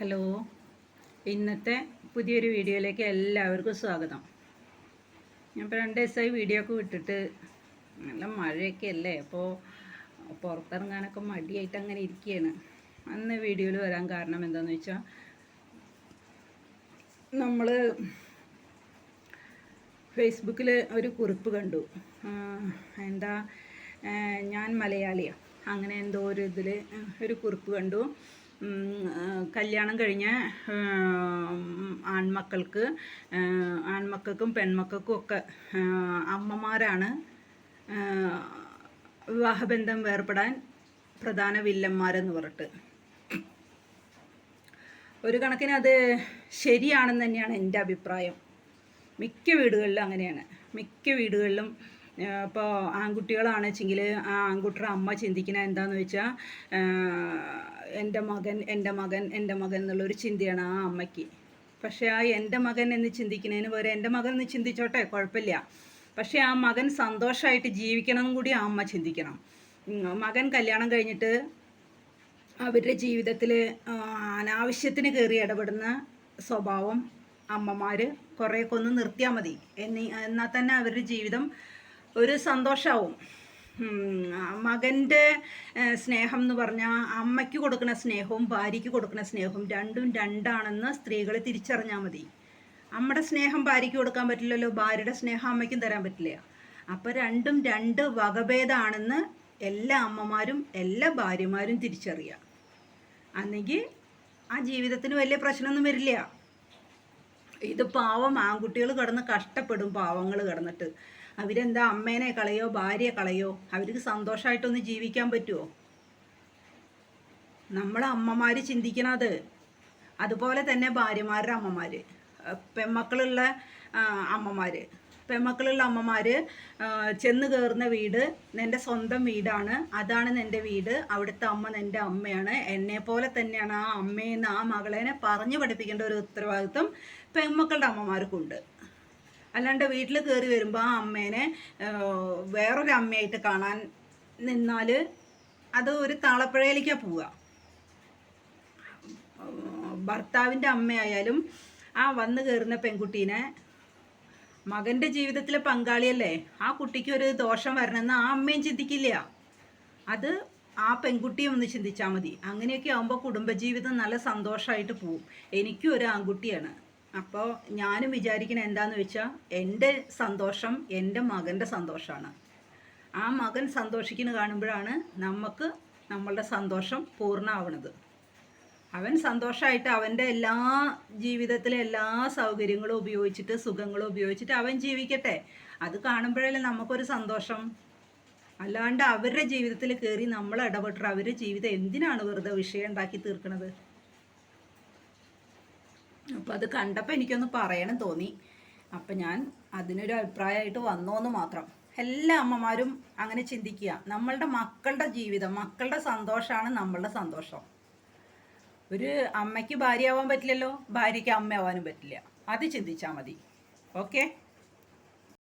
Hello. ഇന്നത്തെ പുതിയൊരു വീഡിയോയിലേക്ക് എല്ലാവർക്കും സ്വാഗതം. ഞാൻ ഇപ്പോൾ രണ്ട് ദിവസമായി വീഡിയോ ഒക്കെ വിട്ടിട്ട് നല്ല മഴയൊക്കെ അല്ലേ? അപ്പോൾ പുറത്തിറങ്ങാനൊക്കെ മടിയായിട്ട് അങ്ങനെ ഇരിക്കുകയാണ്. അന്ന് വീഡിയോയിൽ വരാൻ കാരണം എന്താണെന്ന് വെച്ചാൽ നമ്മൾ ഫേസ്ബുക്കിൽ ഒരു കുറിപ്പ് കണ്ടു. എന്താ ഞാൻ മലയാളിയാണ് അങ്ങനെ എന്തോ ഒരു ഇതിൽ ഒരു കുറിപ്പ് കണ്ടു. കല്യാണം കഴിഞ്ഞ ആൺമക്കൾക്ക് ആൺമക്കൾക്കും പെൺമക്കൾക്കും ഒക്കെ അമ്മമാരാണ് വിവാഹബന്ധം വേർപെടാൻ പ്രധാന വില്ലന്മാരെന്ന് പറഞ്ഞിട്ട്. ഒരു കണക്കിന് അത് ശരിയാണെന്ന് തന്നെയാണ് എന്റെ അഭിപ്രായം. മിക്ക വീടുകളിലും അങ്ങനെയാണ്. മിക്ക വീടുകളിലും ഇപ്പോൾ ആൺകുട്ടികളാണെച്ചെങ്കിൽ ആ ആൺകുട്ടിയുടെ അമ്മ ചിന്തിക്കുന്നത് എന്താണെന്ന് വെച്ചാൽ എന്റെ മകൻ എന്റെ മകൻ എന്റെ മകൻ എന്നുള്ളൊരു ചിന്തയാണ് ആ അമ്മയ്ക്ക്. പക്ഷേ ആ എന്റെ മകൻ എന്ന് ചിന്തിക്കുന്നതിന് പകരം എന്റെ മകൻ എന്ന് ചിന്തിച്ചോട്ടെ? കുഴപ്പമില്ല. പക്ഷേ ആ മകൻ സന്തോഷമായിട്ട് ജീവിക്കണം കൂടി ആ അമ്മ ചിന്തിക്കണം. മകൻ കല്യാണം കഴിഞ്ഞിട്ട് അവരുടെ ജീവിതത്തിൽ അനാവശ്യത്തിന് കയറി ഇടപെടുന്ന സ്വഭാവം അമ്മമാർ കുറേയൊക്കെ ഒന്ന് നിർത്തിയാൽ മതി. എന്നി എന്നാൽ തന്നെ അവരുടെ ജീവിതം ഒരു സന്തോഷമാവും മകന്റെ സ്നേഹം എന്ന് പറഞ്ഞാൽ അമ്മയ്ക്ക് കൊടുക്കുന്ന സ്നേഹവും ഭാര്യയ്ക്ക് കൊടുക്കുന്ന സ്നേഹവും രണ്ടും രണ്ടാണെന്ന് സ്ത്രീകൾ തിരിച്ചറിഞ്ഞാൽ മതി. അമ്മയുടെ സ്നേഹം ഭാര്യയ്ക്ക് കൊടുക്കാൻ പറ്റില്ലല്ലോ ഭാര്യയുടെ സ്നേഹം അമ്മയ്ക്കും തരാൻ പറ്റില്ല. അപ്പോൾ രണ്ടും രണ്ട് വകഭേദമാണെന്ന് എല്ലാ അമ്മമാരും എല്ലാ ഭാര്യമാരും തിരിച്ചറിയുക അല്ലെങ്കിൽ ആ ജീവിതത്തിന് വലിയ പ്രശ്നമൊന്നും വരില്ല. ഇത് പാവം ആൺകുട്ടികൾ കിടന്ന് കഷ്ടപ്പെടും പാവങ്ങൾ കിടന്നിട്ട്. അവരെന്താ അമ്മേനെ കളയോ ഭാര്യയെ കളയോ? അവർക്ക് സന്തോഷമായിട്ടൊന്ന് ജീവിക്കാൻ പറ്റുമോ നമ്മളെ അമ്മമാർ ചിന്തിക്കണത് അതുപോലെ തന്നെ ഭാര്യമാരുടെ അമ്മമാർ പെമ്മക്കളുള്ള അമ്മമാർ പെമ്മക്കളുള്ള അമ്മമാർ ചെന്ന് കയറുന്ന വീട് നിന്റെ സ്വന്തം വീടാണ്. അതാണ് നിന്റെ വീട്. അവിടുത്തെ അമ്മ നിന്റെ അമ്മയാണ്. എന്നെ പോലെ തന്നെയാണ് ആ അമ്മയെന്ന് ആ മകളേനെ പറഞ്ഞു പഠിപ്പിക്കേണ്ട ഒരു ഉത്തരവാദിത്വം പെമ്മക്കളുടെ അമ്മമാർക്കുണ്ട്. അല്ലാണ്ട് വീട്ടിൽ കയറി വരുമ്പോൾ ആ അമ്മേനെ വേറൊരു അമ്മയായിട്ട് കാണാൻ നിന്നാൽ അത് ഒരു താളപ്പുഴയിലേക്കാണ് പോവുക. ഭർത്താവിന്റെ അമ്മയായാലും ആ വന്നു കയറുന്ന പെൺകുട്ടീനെ മകന്റെ ജീവിതത്തിലെ പങ്കാളിയല്ലേ? ആ കുട്ടിക്ക് ഒരു ദോഷം വരണമെന്ന് ആ അമ്മയും ചിന്തിക്കില്ല. അത് ആ പെൺകുട്ടിയും ഒന്ന് ചിന്തിച്ചാൽ മതി. അങ്ങനെയൊക്കെ ആകുമ്പോൾ കുടുംബജീവിതം നല്ല സന്തോഷമായിട്ട് പോവും. എനിക്കും ഒരു ആൺകുട്ടിയാണ്. അപ്പോൾ ഞാനും വിചാരിക്കുന്ന എന്താന്ന് വെച്ചാൽ എന്റെ സന്തോഷം എന്റെ മകന്റെ സന്തോഷമാണ് ആ മകൻ സന്തോഷിക്കുന്ന കാണുമ്പോഴാണ് നമുക്ക് നമ്മളുടെ സന്തോഷം പൂർണമാവണത് അവൻ സന്തോഷമായിട്ട് അവന്റെ എല്ലാ ജീവിതത്തിലെ എല്ലാ സൗകര്യങ്ങളും ഉപയോഗിച്ചിട്ട് സുഖങ്ങളും ഉപയോഗിച്ചിട്ട് അവൻ ജീവിക്കട്ടെ. അത് കാണുമ്പോഴല്ലേ നമുക്കൊരു സന്തോഷം. അല്ലാണ്ട് അവരുടെ ജീവിതത്തിൽ കയറി നമ്മൾ ഇടപെട്ടിട്ട് അവരുടെ ജീവിതം എന്തിനാണ് വെറുതെ വിഷയം ഉണ്ടാക്കി തീർക്കണത്? അപ്പം അത് കണ്ടപ്പോൾ എനിക്കൊന്ന് പറയണം തോന്നി. അപ്പം ഞാൻ അതിനൊരു അഭിപ്രായമായിട്ട് വന്നോന്ന് മാത്രം. എല്ലാ അമ്മമാരും അങ്ങനെ ചിന്തിക്കുക. നമ്മളുടെ മക്കളുടെ ജീവിതം മക്കളുടെ സന്തോഷമാണ് നമ്മളുടെ സന്തോഷം. ഒരു അമ്മയ്ക്ക് ഭാര്യയാവാൻ പറ്റില്ലല്ലോ ഭാര്യയ്ക്ക് അമ്മയാവാനും പറ്റില്ല. അത് ചിന്തിച്ചാൽ മതി. ഓക്കെ?